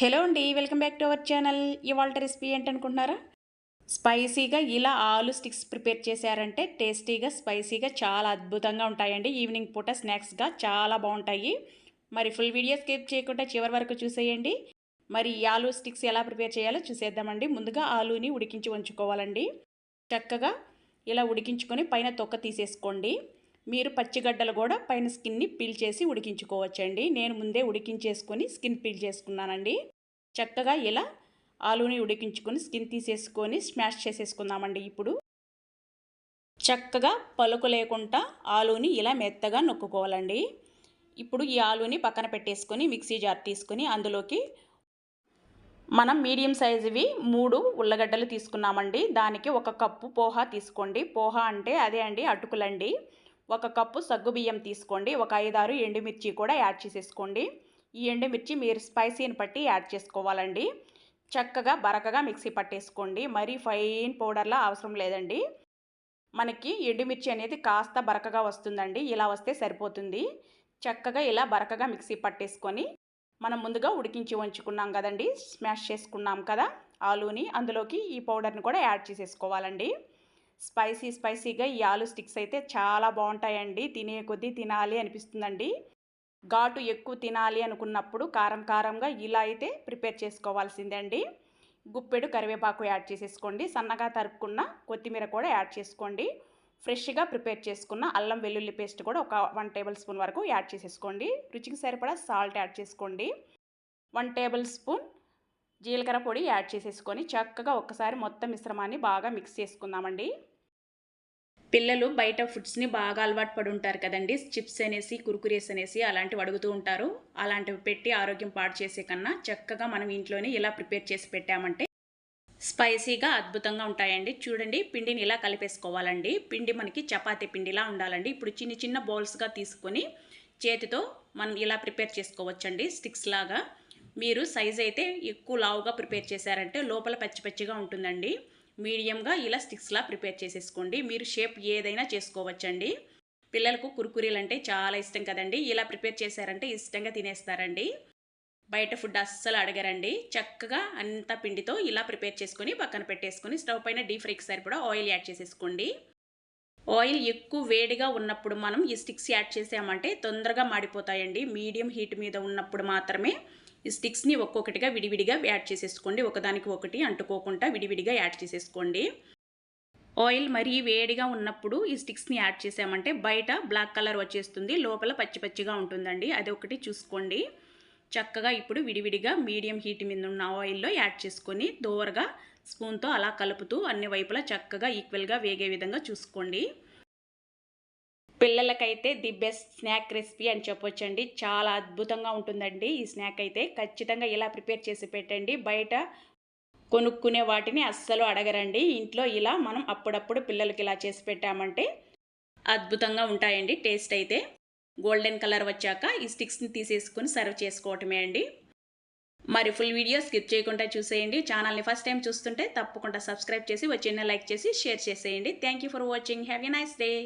Hello అండి welcome back to our channel. ఇవాళ recipe ఏంటనుకుంటున్నారా? స్పైసీగా ఇలా ఆలు స్టిక్స్ ప్రిపేర్ చేశారంటే టేస్టీగా స్పైసీగా చాలా అద్భుతంగా ఉంటాయండి. ఈవినింగ్ పూట స్నాక్స్గా చాలా బాగుంటాయి. మరి ఫుల్ వీడియో స్కిప్ చేయకుండా చివరి వరకు చూసేయండి. మరి ఈ ఆలు స్టిక్స్ ఎలా ప్రిపేర్ చేయాలో చూసేద్దామండి. ముందుగా ఆలుని ఉడికించి ఉంచుకోవాలండి. చక్కగా ఇలా ఉడికించుకొని పైన తొక్క తీసేసుకోండి. మీరు పచ్చిగడ్డలు కూడా పైన స్కిన్ని పీల్ చేసి ఉడికించుకోవచ్చండి. నేను ముందే ఉడికించేసుకొని స్కిన్ పీల్ చేసుకున్నానండి. చక్కగా ఇలా ఆలుని ఉడికించుకొని స్కిన్ తీసేసుకొని స్మాష్ చేసేసుకుందామండి ఇప్పుడు. చక్కగా పలుకు లేకుండా ఆలుని ఇలా మెత్తగా నొక్కుకోవాలండి. ఇప్పుడు ఈ ఆలుని పక్కన పెట్టేసుకొని మిక్సీ జార్ తీసుకొని అందులోకి మనం మీడియం సైజువి మూడు ఉల్లగడ్డలు తీసుకున్నామండి. దానికి ఒక కప్పు పోహా తీసుకోండి. పోహా అంటే అదే అండి అటుకులండి. ఒక కప్పు సగ్గుబియ్యం తీసుకోండి. ఒక ఐదారు ఎండుమిర్చి కూడా యాడ్ చేసేసుకోండి. ఈ ఎండుమిర్చి మీరు స్పైసీని బట్టి యాడ్ చేసుకోవాలండి. చక్కగా బరకగా మిక్సీ పట్టేసుకోండి. మరీ ఫైన్ పౌడర్లా అవసరం లేదండి. మనకి ఎండుమిర్చి అనేది కాస్త బరకగా వస్తుందండి. ఇలా వస్తే సరిపోతుంది. చక్కగా ఇలా బరకగా మిక్సీ పట్టేసుకొని మనం ముందుగా ఉడికించి ఉంచుకున్నాం కదండి. స్మాష్ చేసుకున్నాం కదా ఆలూని. అందులోకి ఈ పౌడర్ని కూడా యాడ్ చేసేసుకోవాలండి. స్పైసీ స్పైసీగా ఈ ఆలు స్టిక్స్ అయితే చాలా బాగుంటాయండి. తినే కొద్దీ తినాలి అనిపిస్తుందండి. ఘాటు ఎక్కువ తినాలి అనుకున్నప్పుడు కారం కారంగా ఇలా అయితే ప్రిపేర్ చేసుకోవాల్సిందే అండి గుప్పెడు కరివేపాకు యాడ్ చేసేసుకోండి. సన్నగా తరుపుకున్న కొత్తిమీర కూడా యాడ్ చేసుకోండి. ఫ్రెష్గా ప్రిపేర్ చేసుకున్న అల్లం వెల్లుల్లి పేస్ట్ కూడా ఒక వన్ టేబుల్ స్పూన్ వరకు యాడ్ చేసేసుకోండి. రుచికి సరిపడా సాల్ట్ యాడ్ చేసుకోండి. వన్ టేబుల్ స్పూన్ జీలకర్ర పొడి యాడ్ చేసేసుకొని చక్కగా ఒక్కసారి మొత్తం మిశ్రమాన్ని బాగా మిక్స్ చేసుకుందామండి. పిల్లలు బయట ఫుడ్స్ని బాగా అలవాటు పడి ఉంటారు కదండి. చిప్స్ అనేసి కురుకురేస్ అనేసి అలాంటివి అడుగుతూ ఉంటారు. అలాంటివి పెట్టి ఆరోగ్యం పాడు చేసే కన్నా చక్కగా మనం ఇంట్లోనే ఇలా ప్రిపేర్ చేసి పెట్టామంటే స్పైసీగా అద్భుతంగా ఉంటాయండి. చూడండి పిండిని ఇలా కలిపేసుకోవాలండి. పిండి మనకి చపాతీ పిండిలా ఉండాలండి. ఇప్పుడు చిన్న చిన్న బౌల్స్గా తీసుకొని చేతితో మనం ఇలా ప్రిపేర్ చేసుకోవచ్చండి. స్టిక్స్ లాగా. మీరు సైజ్ అయితే ఎక్కువ లావుగా ప్రిపేర్ చేశారంటే లోపల పచ్చి పచ్చిగా ఉంటుందండి. మీడియంగా ఇలా స్టిక్స్లా ప్రిపేర్ చేసేసుకోండి. మీరు షేప్ ఏదైనా చేసుకోవచ్చండి. పిల్లలకు కురుకురీలు అంటే చాలా ఇష్టం కదండి. ఇలా ప్రిపేర్ చేశారంటే ఇష్టంగా తినేస్తారండి. బయట ఫుడ్ అస్సలు అడగరండి. చక్కగా అంత పిండితో ఇలా ప్రిపేర్ చేసుకొని పక్కన పెట్టేసుకొని స్టవ్ పైన డీప్ ఫ్రైకి సరిపడా ఆయిల్ యాడ్ చేసేసుకోండి. ఆయిల్ ఎక్కువ వేడిగా ఉన్నప్పుడు మనం ఈ స్టిక్స్ యాడ్ చేసామంటే తొందరగా మాడిపోతాయండి. మీడియం హీట్ మీద ఉన్నప్పుడు మాత్రమే ఈ స్టిక్స్ని ఒక్కొక్కటిగా విడివిడిగా యాడ్ చేసేసుకోండి. ఒకదానికి ఒకటి అంటుకోకుండా విడివిడిగా యాడ్ చేసేసుకోండి. ఆయిల్ మరీ వేడిగా ఉన్నప్పుడు ఈ స్టిక్స్ని యాడ్ చేసామంటే బయట బ్లాక్ కలర్ వచ్చేస్తుంది. లోపల పచ్చి పచ్చిగా ఉంటుందండి. అది ఒకటి చూసుకోండి. చక్కగా ఇప్పుడు విడివిడిగా మీడియం హీట్ మీద ఉన్న ఆయిల్లో యాడ్ చేసుకొని దోరగా స్పూన్తో అలా కలుపుతూ అన్ని వైపులా చక్కగా ఈక్వల్గా వేగే విధంగా చూసుకోండి. పిల్లలకైతే ది బెస్ట్ స్నాక్ రెసిపీ అని చెప్పొచ్చండి. చాలా అద్భుతంగా ఉంటుందండి ఈ స్నాక్ అయితే. ఖచ్చితంగా ఇలా ప్రిపేర్ చేసి పెట్టండి. బయట కొనుక్కునే వాటిని అస్సలు అడగరండి. ఇంట్లో ఇలా మనం అప్పుడప్పుడు పిల్లలకి ఇలా చేసి పెట్టామంటే అద్భుతంగా ఉంటాయండి టేస్ట్ అయితే. గోల్డెన్ కలర్ వచ్చాక ఈ స్టిక్స్ని తీసేసుకుని సర్వ్ చేసుకోవటమే అండి. మరి ఫుల్ వీడియో స్కిప్ చేయకుండా చూసేయండి. ఛానల్ని ఫస్ట్ టైం చూస్తుంటే తప్పకుండా సబ్స్క్రైబ్ చేసి వచ్చిన లైక్ చేసి షేర్ చేసేయండి. Thank you for watching. Have a nice day.